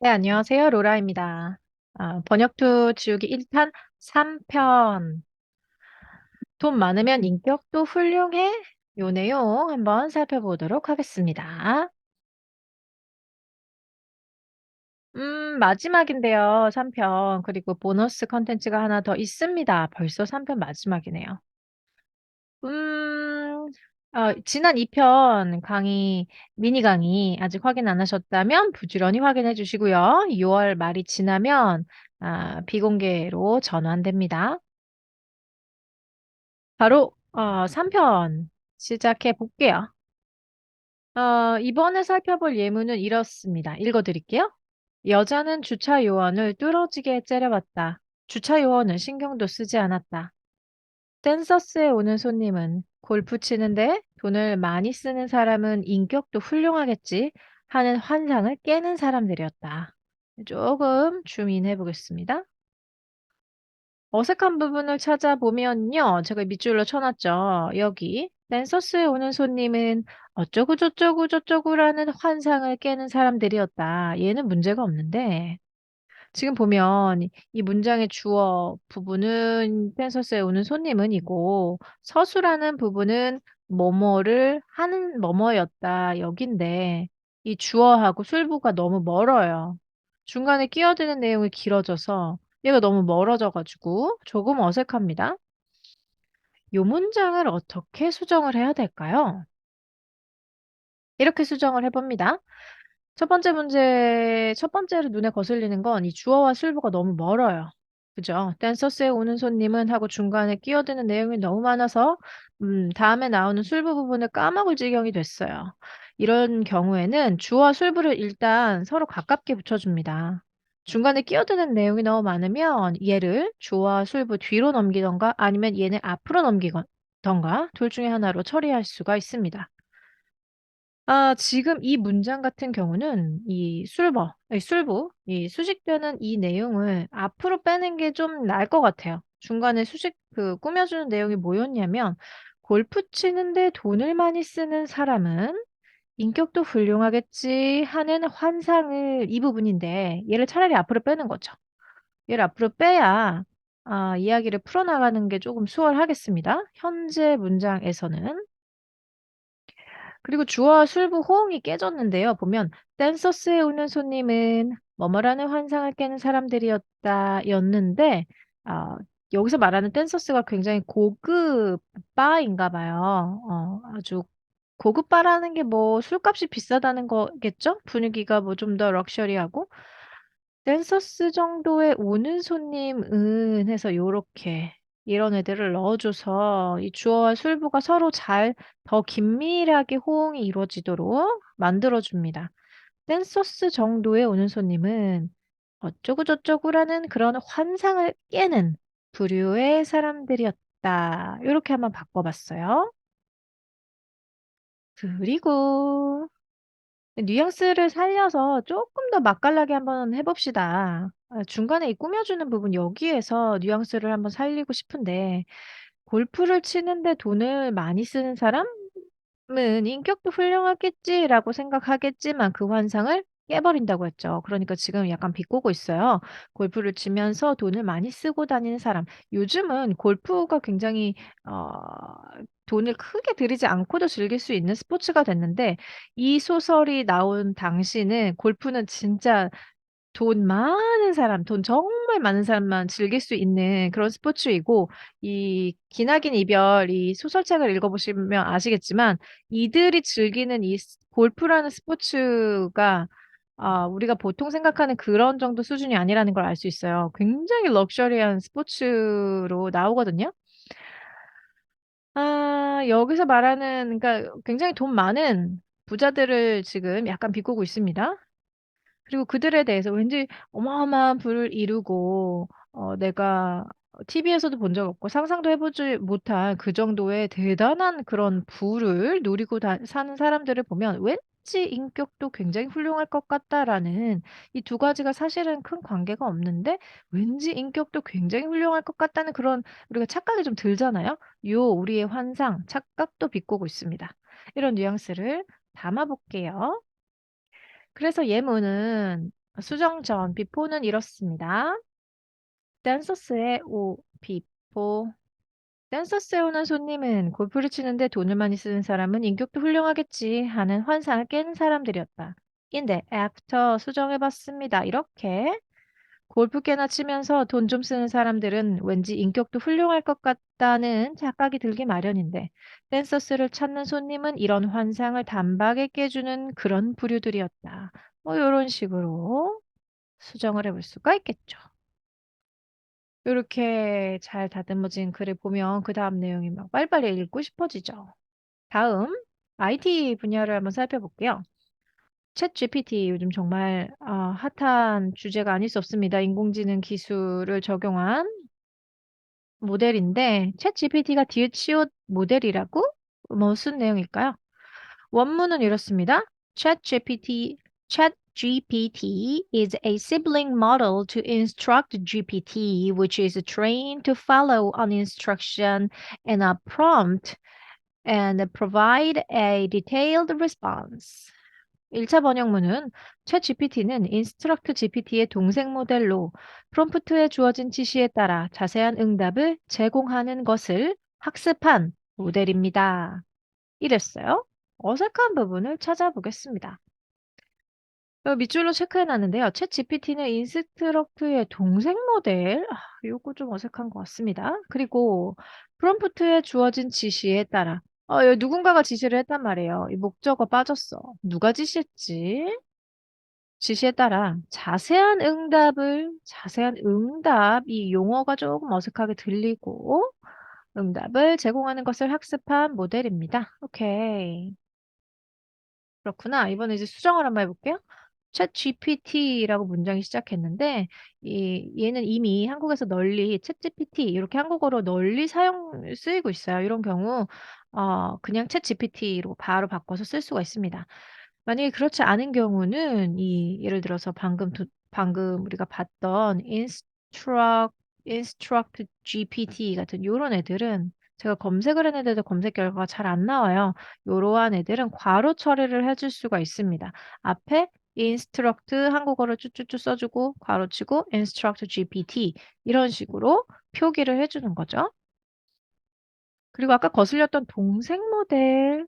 네, 안녕하세요. 로라입니다. 아, 번역투 지우기 1탄 3편. 돈 많으면 인격도 훌륭해? 요 내용 한번 살펴보도록 하겠습니다. 음, 마지막인데요. 3편. 그리고 보너스 컨텐츠가 하나 더 있습니다. 벌써 3편 마지막이네요. 음, 어, 지난 2 편 강의, 미니 강의 아직 확인 안 하셨다면 부지런히 확인해 주시고요. 6 월 말이 지나면 아, 비공개로 전환됩니다. 바로 어, 3 편 시작해 볼게요. 어, 이번에 살펴볼 예문은 이렇습니다. 읽어 드릴게요. 여자는 주차 요원을 뚫어지게 째려봤다. 주차 요원은 신경도 쓰지 않았다. 댄서스에 오는 손님은 골프 치는데 돈을 많이 쓰는 사람은 인격도 훌륭하겠지 하는 환상을 깨는 사람들이었다. 조금 줌인해 보겠습니다. 어색한 부분을 찾아보면요. 제가 밑줄로 쳐놨죠. 여기 댄서스에 오는 손님은 어쩌고 저쩌고 저쩌고라는 환상을 깨는 사람들이었다. 얘는 문제가 없는데 지금 보면 이 문장의 주어 부분은 댄서스에 오는 손님은 이고 서술하는 부분은 뭐뭐를 하는 뭐뭐였다 여긴데 이 주어하고 술부가 너무 멀어요. 중간에 끼어드는 내용이 길어져서 얘가 너무 멀어져 가지고 조금 어색합니다. 요 문장을 어떻게 수정을 해야 될까요? 이렇게 수정을 해 봅니다. 첫 번째 문제, 첫 번째로 눈에 거슬리는 건 이 주어와 술부가 너무 멀어요. 그죠? 댄서스에 오는 손님은 하고 중간에 끼어드는 내용이 너무 많아서 음, 다음에 나오는 술부 부분을 까먹을 지경이 됐어요. 이런 경우에는 주어와 술부를 일단 서로 가깝게 붙여줍니다. 중간에 끼어드는 내용이 너무 많으면 얘를 주어와 술부 뒤로 넘기던가 아니면 얘는 앞으로 넘기던가 둘 중에 하나로 처리할 수가 있습니다. 아 지금 이 문장 같은 경우는 이 술버 이 술부 이 수식되는 이 내용을 앞으로 빼는 게 좀 나을 것 같아요. 중간에 수식 그 꾸며주는 내용이 뭐였냐면 " 골프 치는데 돈을 많이 쓰는 사람은 인격도 훌륭하겠지." 하는 환상을 이 부분인데 얘를 차라리 앞으로 빼는 거죠. 얘를 앞으로 빼야 아 이야기를 풀어나가는 게 조금 수월하겠습니다. 현재 문장에서는. 그리고 주어와 술부 호응이 깨졌는데요. 보면 댄서스에 오는 손님은 뭐뭐라는 환상을 깨는 사람들이었다 였는데 아 여기서 말하는 댄서스가 굉장히 고급 바인가 봐요. 어 아주 고급 바라는 게 뭐 술값이 비싸다는 거겠죠? 분위기가 뭐 좀 더 럭셔리하고. 댄서스 정도의 오는 손님은 해서 요렇게 이런 애들을 넣어 줘서 이 주어와 술부가 서로 잘 더 긴밀하게 호응이 이루어지도록 만들어 줍니다. 댄서스 정도의 오는 손님은 어쩌고 저쩌고라는 그런 환상을 깨는 부류의 사람들이었다. 요렇게 한번 바꿔 봤어요. 그리고 뉘앙스를 살려서 조금 더 맛깔나게 한번 해 봅시다. 아 중간에 이 꾸며 주는 부분 여기에서 뉘앙스를 한번 살리고 싶은데 "골프를 치는데 돈을 많이 쓰는 사람은 인격도 훌륭하겠지."라고 생각하겠지만 그 환상을 깨버린다고 했죠. 그러니까 지금 약간 비꼬고 있어요. 골프를 치면서 돈을 많이 쓰고 다니는 사람. 요즘은 골프가 굉장히 어 돈을 크게 들이지 않고도 즐길 수 있는 스포츠가 됐는데 이 소설이 나온 당시는 골프는 진짜 돈 많은 사람, 돈 정말 많은 사람만 즐길 수 있는 그런 스포츠이고 이 기나긴 이별 이 소설책을 읽어 보시면 아시겠지만 이들이 즐기는 이 스 골프라는 스포츠가 아 우리가 보통 생각하는 그런 정도 수준이 아니라는 걸 알 수 있어요. 굉장히 럭셔리한 스포츠로 나오거든요. 아 여기서 말하는 그러니까 굉장히 돈 많은 부자들을 지금 약간 비꼬고 있습니다. 그리고 그들에 대해서 왠지 어마어마한 부를 이루고 어 내가 어 TV에서도 본 적 없고 상상도 해 보지 못한 그 정도의 대단한 그런 부를 누리고 다 사는 사람들을 보면 '왠지 인격도 굉장히 훌륭할 것 같다.'라는 이두 가지가 사실은 큰 관계가 없는데 왠지 인격도 굉장히 훌륭할 것 같다는 그런 우리가 착각이 좀 들잖아요. 요 우리의 환상, 착각도 비꼬고 있습니다. 이런 뉘앙스를 담아 볼게요. 그래서 예문은 수정 전 비포는 이렇습니다. 댄서스의 오 비포 댄서스에 오는 손님은 골프를 치는데 돈을 많이 쓰는 사람은 인격도 훌륭하겠지 하는 환상을 깨는 사람들이었다. 인데 after 수정해봤습니다. 이렇게 골프 깨나 치면서 돈 좀 쓰는 사람들은 왠지 인격도 훌륭할 것 같다는 착각이 들기 마련인데 댄서스를 찾는 손님은 이런 환상을 단박에 깨주는 그런 부류들이었다. 뭐 이런 식으로 수정을 해볼 수가 있겠죠. 이렇게 잘 다듬어진 글을 보면 그 다음 내용이 막 빨리빨리 읽고 싶어지죠. 다음 IT 분야를 한번 살펴볼게요. 챗 GPT 요즘 정말 아, 핫한 주제가 아닐 수 없습니다. 인공지능 기술을 적용한 모델인데 챗 GPT가 디귿시옷 모델이라고? 무슨 내용일까요? 원문은 이렇습니다. Chat GPT, Chat GPT is a sibling model to instruct GPT, which is trained to follow an instruction and a prompt and provide a detailed response. 1차 번역문은 챗 GPT는 인스트럭트 GPT의 동생 모델로 프롬프트에 주어진 지시에 따라 자세한 응답을 제공하는 것을 학습한 모델입니다. 이랬어요. 어색한 부분을 찾아보겠습니다. 어, 밑줄로 체크해 놨는데요. 챗 GPT는 인스트럭트의 동생 모델. 아, 요거 좀 어색한 것 같습니다. 그리고 프롬프트에 주어진 지시에 따라 어, 누군가가 지시를 했단 말이에요. 이 목적어 빠졌어. 누가 지시했지? 지시에 따라 자세한 응답을, 자세한 응답, 이 용어가 조금 어색하게 들리고 응답을 제공하는 것을 학습한 모델입니다. 오케이. 그렇구나. 이번에 이제 수정을 한번 해볼게요. 챗 GPT라고 문장이 시작했는데 이 얘는 이미 한국에서 널리 챗 GPT 이렇게 한국어로 널리 사용 쓰이고 있어요. 이런 경우 어 그냥 챗 GPT로 바로 바꿔서 쓸 수가 있습니다. 만약에 그렇지 않은 경우는 이 예를 들어서 방금 두, 방금 우리가 봤던 instruct instruct GPT 같은 요런 애들은 제가 검색을 했는데도 검색 결과가 잘 안 나와요. 요러한 애들은 괄호 처리를 해 줄 수가 있습니다. 앞에 instruct 한국어로 쭈쭈쭈 써주고 괄호치고 instruct GPT 이런 식으로 표기를 해주는 거죠. 그리고 아까 거슬렸던 동생 모델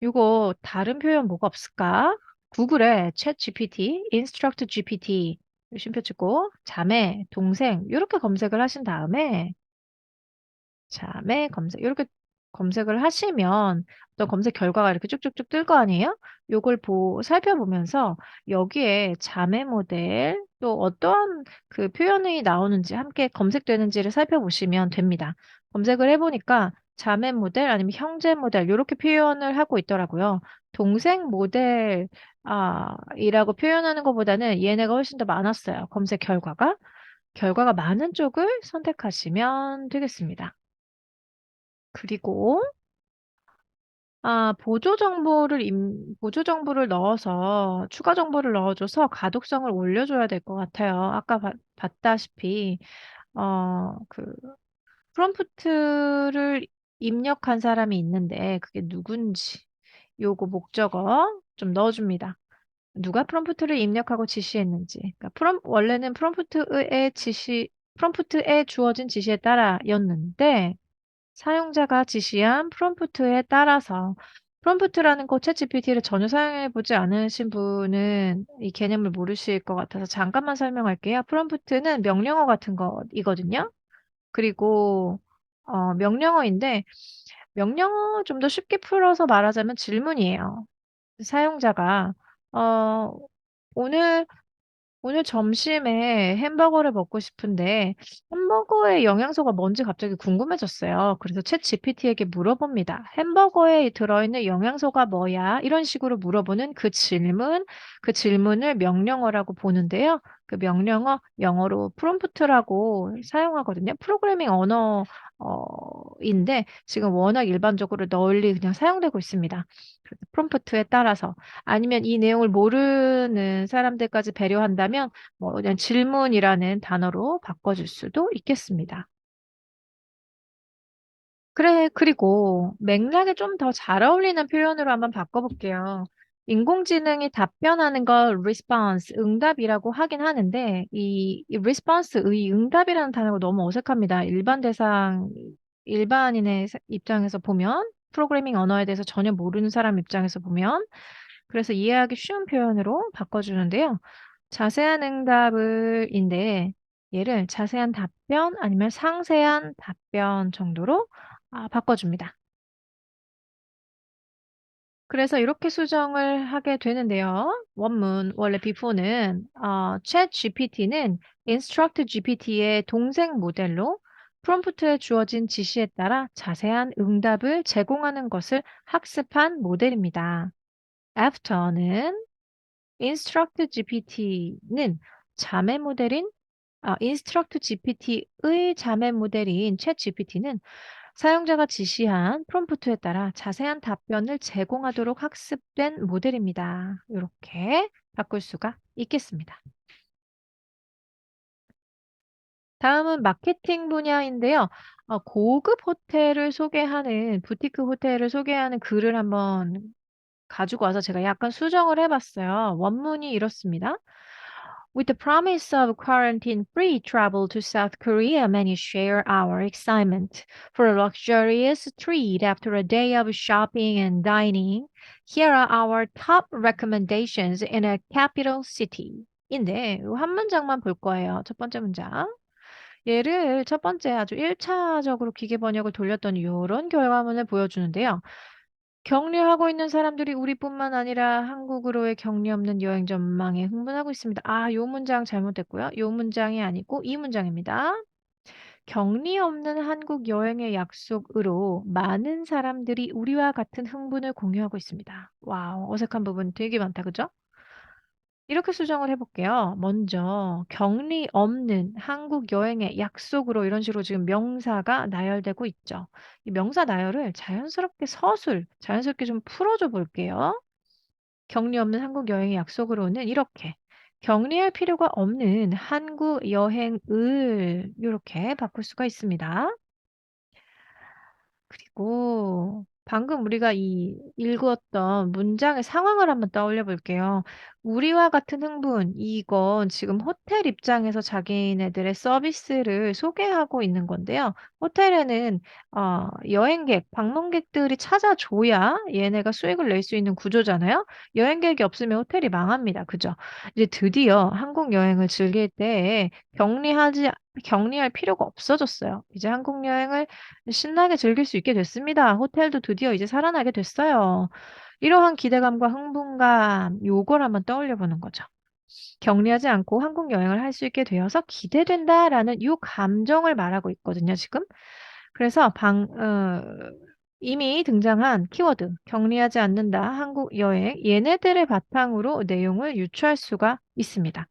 이거 다른 표현 뭐가 없을까? 구글에 챗 GPT, instruct GPT 쉼표 찍고 자매, 동생 이렇게 검색을 하신 다음에 자매 검색 이렇게 검색을 하시면 어떤 검색 결과가 이렇게 쭉쭉쭉 뜰 거 아니에요? 요걸 보, 살펴보면서 여기에 자매 모델 또 어떠한 그 표현이 나오는지 함께 검색되는지를 살펴보시면 됩니다. 검색을 해보니까 자매 모델 아니면 형제 모델 이렇게 표현을 하고 있더라고요. 동생 모델 아, 이라고 표현하는 것보다는 얘네가 훨씬 더 많았어요. 검색 결과가. 결과가 많은 쪽을 선택하시면 되겠습니다. 그리고 아, 보조 정보를 임, 보조 정보를 넣어서 추가 정보를 넣어줘서 가독성을 올려줘야 될 것 같아요. 아까 봐- 봤다시피 어, 그 프롬프트를 입력한 사람이 있는데 그게 누군지 요거 목적어 좀 넣어줍니다. 누가 프롬프트를 입력하고 지시했는지. 그러니까 프롬, 원래는 프롬프트의 지시, 프롬프트에 주어진 지시에 따라였는데 사용자가 지시한 프롬프트에 따라서 프롬프트라는 거 챗GPT를 전혀 사용해 보지 않으신 분은 이 개념을 모르실 것 같아서 잠깐만 설명할게요. 프롬프트는 명령어 같은 거이거든요. 그리고 어, 명령어인데 명령어 좀 더 쉽게 풀어서 말하자면 질문이에요. 사용자가 어, 오늘 오늘 점심에 햄버거를 먹고 싶은데 햄버거의 영양소가 뭔지 갑자기 궁금해졌어요. 그래서 챗 GPT에게 물어봅니다. 햄버거에 들어있는 영양소가 뭐야? 이런 식으로 물어보는 그 질문, 그 질문을 명령어라고 보는데요. 그 명령어 영어로 프롬프트라고 사용하거든요. 프로그래밍 언어 인데 지금 워낙 일반적으로 널리 그냥 사용되고 있습니다. 프롬프트에 따라서 아니면 이 내용을 모르는 사람들까지 배려한다면 뭐 그냥 질문이라는 단어로 바꿔줄 수도 있겠습니다. 그래, 그리고 맥락에 좀 더 잘 어울리는 표현으로 한번 바꿔볼게요. 인공지능이 답변하는 걸 response, 응답이라고 하긴 하는데, 이, 이 response, 의 응답이라는 단어가 너무 어색합니다. 일반 대상, 일반인의 사- 입장에서 보면, 프로그래밍 언어에 대해서 전혀 모르는 사람 입장에서 보면, 그래서 이해하기 쉬운 표현으로 바꿔주는데요. 자세한 응답을인데, 얘를 자세한 답변 아니면 상세한 답변 정도로 아, 바꿔줍니다. 그래서 이렇게 수정을 하게 되는데요. 원문, 원래 before는 어, chat GPT는 instruct GPT의 동생 모델로 프롬프트에 주어진 지시에 따라 자세한 응답을 제공하는 것을 학습한 모델입니다. after는 instruct GPT는 자매 모델인 아, instruct GPT의 자매 모델인 chat GPT는 사용자가 지시한 프롬프트에 따라 자세한 답변을 제공하도록 학습된 모델입니다. 이렇게 바꿀 수가 있겠습니다. 다음은 마케팅 분야인데요. 어, 고급 호텔을 소개하는, 부티크 호텔을 소개하는 글을 한번 가지고 와서 제가 약간 수정을 해봤어요. 원문이 이렇습니다. With the promise of quarantine-free travel to South Korea, many share our excitement for a luxurious treat after a day of shopping and dining. Here are our top recommendations in a capital city. 인데, 한 문장만 볼 거예요. 첫 번째 문장. 얘를 첫 번째 아주 1차적으로 기계 번역을 돌렸더니 이런 결과물을 보여주는데요. 격려하고 있는 사람들이 우리뿐만 아니라 한국으로의 격리 없는 여행 전망에 흥분하고 있습니다. 아, 요 문장 잘못됐고요. 요 문장이 아니고 이 문장입니다. 격리 없는 한국 여행의 약속으로 많은 사람들이 우리와 같은 흥분을 공유하고 있습니다. 와우, 어색한 부분 되게 많다, 그죠? 이렇게 수정을 해 볼게요. 먼저 격리 없는 한국 여행의 약속으로 이런 식으로 지금 명사가 나열되고 있죠. 이 명사 나열을 자연스럽게 서술, 자연스럽게 좀 풀어줘 볼게요. 격리 없는 한국 여행의 약속으로는 이렇게 격리할 필요가 없는 한국 여행을 이렇게 바꿀 수가 있습니다. 그리고 방금 우리가 이 읽었던 문장의 상황을 한번 떠올려 볼게요. 우리와 같은 흥분, 이건 지금 호텔 입장에서 자기네들의 서비스를 소개하고 있는 건데요. 호텔에는 어, 여행객, 방문객들이 찾아줘야 얘네가 수익을 낼 수 있는 구조잖아요. 여행객이 없으면 호텔이 망합니다. 그죠? 이제 드디어 한국 여행을 즐길 때 격리하지 격리할 필요가 없어졌어요. 이제 한국 여행을 신나게 즐길 수 있게 됐습니다. 호텔도 드디어 이제 살아나게 됐어요. 이러한 기대감과 흥분감, 요걸 한번 떠올려 보는 거죠. 격리하지 않고 한국 여행을 할 수 있게 되어서 기대된다라는 요 감정을 말하고 있거든요, 지금. 그래서 방, 어, 이미 등장한 키워드, 격리하지 않는다, 한국 여행, 얘네들의 바탕으로 내용을 유추할 수가 있습니다.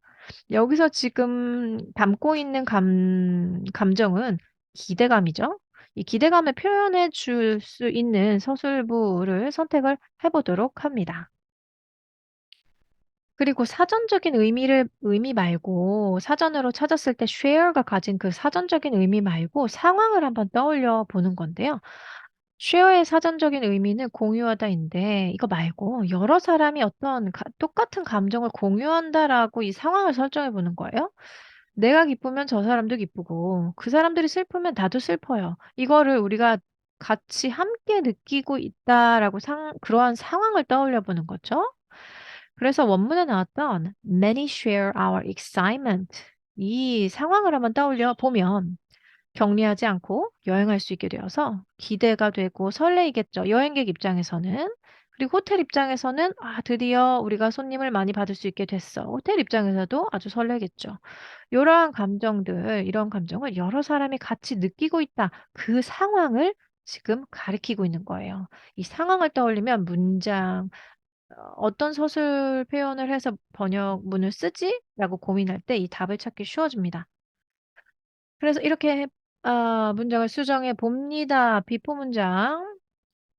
여기서 지금 담고 있는 감, 감정은 기대감이죠. 이 기대감을 표현해 줄 수 있는 서술부를 선택을 해보도록 합니다. 그리고 사전적인 의미를, 의미 말고, 사전으로 찾았을 때 share가 가진 그 사전적인 의미 말고 상황을 한번 떠올려 보는 건데요. share의 사전적인 의미는 공유하다인데, 이거 말고 여러 사람이 어떤 가- 똑같은 감정을 공유한다라고 이 상황을 설정해 보는 거예요. 내가 기쁘면 저 사람도 기쁘고, 그 사람들이 슬프면 나도 슬퍼요. 이거를 우리가 같이 함께 느끼고 있다라고 상, 그러한 상황을 떠올려 보는 거죠. 그래서 원문에 나왔던 many share our excitement 이 상황을 한번 떠올려 보면 격리하지 않고 여행할 수 있게 되어서 기대가 되고 설레이겠죠. 여행객 입장에서는. 그리고 호텔 입장에서는 아, 드디어 우리가 손님을 많이 받을 수 있게 됐어. 호텔 입장에서도 아주 설레겠죠. 이러한 감정들, 이런 감정을 여러 사람이 같이 느끼고 있다. 그 상황을 지금 가리키고 있는 거예요. 이 상황을 떠올리면 문장, 어, 어떤 서술 표현을 해서 번역문을 쓰지? 라고 고민할 때 이 답을 찾기 쉬워집니다. 그래서 이렇게 어, 문장을 수정해 봅니다. 비포 문장.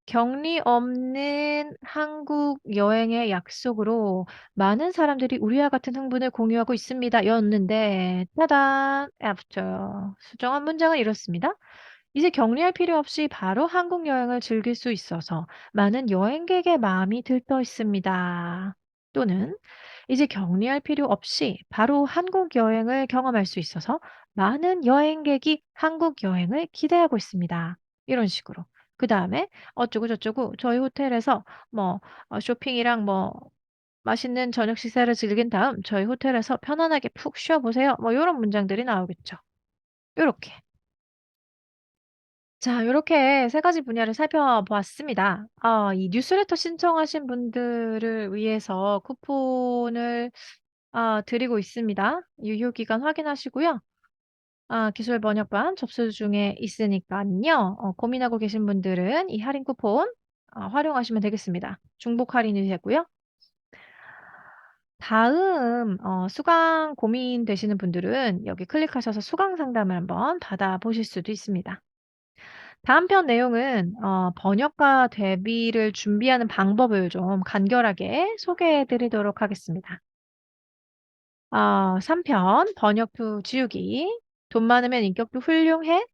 격리 없는 한국 여행의 약속으로 많은 사람들이 우리와 같은 흥분을 공유하고 있습니다. 였는데, 따단, after. 수정한 문장은 이렇습니다. 이제 격리할 필요 없이 바로 한국 여행을 즐길 수 있어서 많은 여행객의 마음이 들떠 있습니다. 또는 이제 격리할 필요 없이 바로 한국 여행을 경험할 수 있어서 많은 여행객이 한국 여행을 기대하고 있습니다. 이런 식으로. 그 다음에 어쩌고 저쩌고 저희 호텔에서 뭐 어, 쇼핑이랑 뭐 맛있는 저녁 식사를 즐긴 다음 저희 호텔에서 편안하게 푹 쉬어 보세요. 뭐 이런 문장들이 나오겠죠. 요렇게. 자 요렇게 세 가지 분야를 살펴보았습니다. 아이 뉴스레터 신청하신 분들을 위해서 쿠폰을 아 드리고 있습니다. 유효 기간 확인하시고요. 아 기술 번역반 접수 중에 있으니깐요. 어 고민하고 계신 분들은 이 할인 쿠폰 어 활용하시면 되겠습니다. 중복 할인이 되고요. 다음 어 수강 고민되시는 분들은 여기 클릭하셔서 수강 상담을 한번 받아보실 수도 있습니다. 다음 편 내용은 어 번역가 대비를 준비하는 방법을 좀 간결하게 소개해 드리도록 하겠습니다. 어 3편 번역 두 지우기. 돈 많으면 인격도 훌륭해.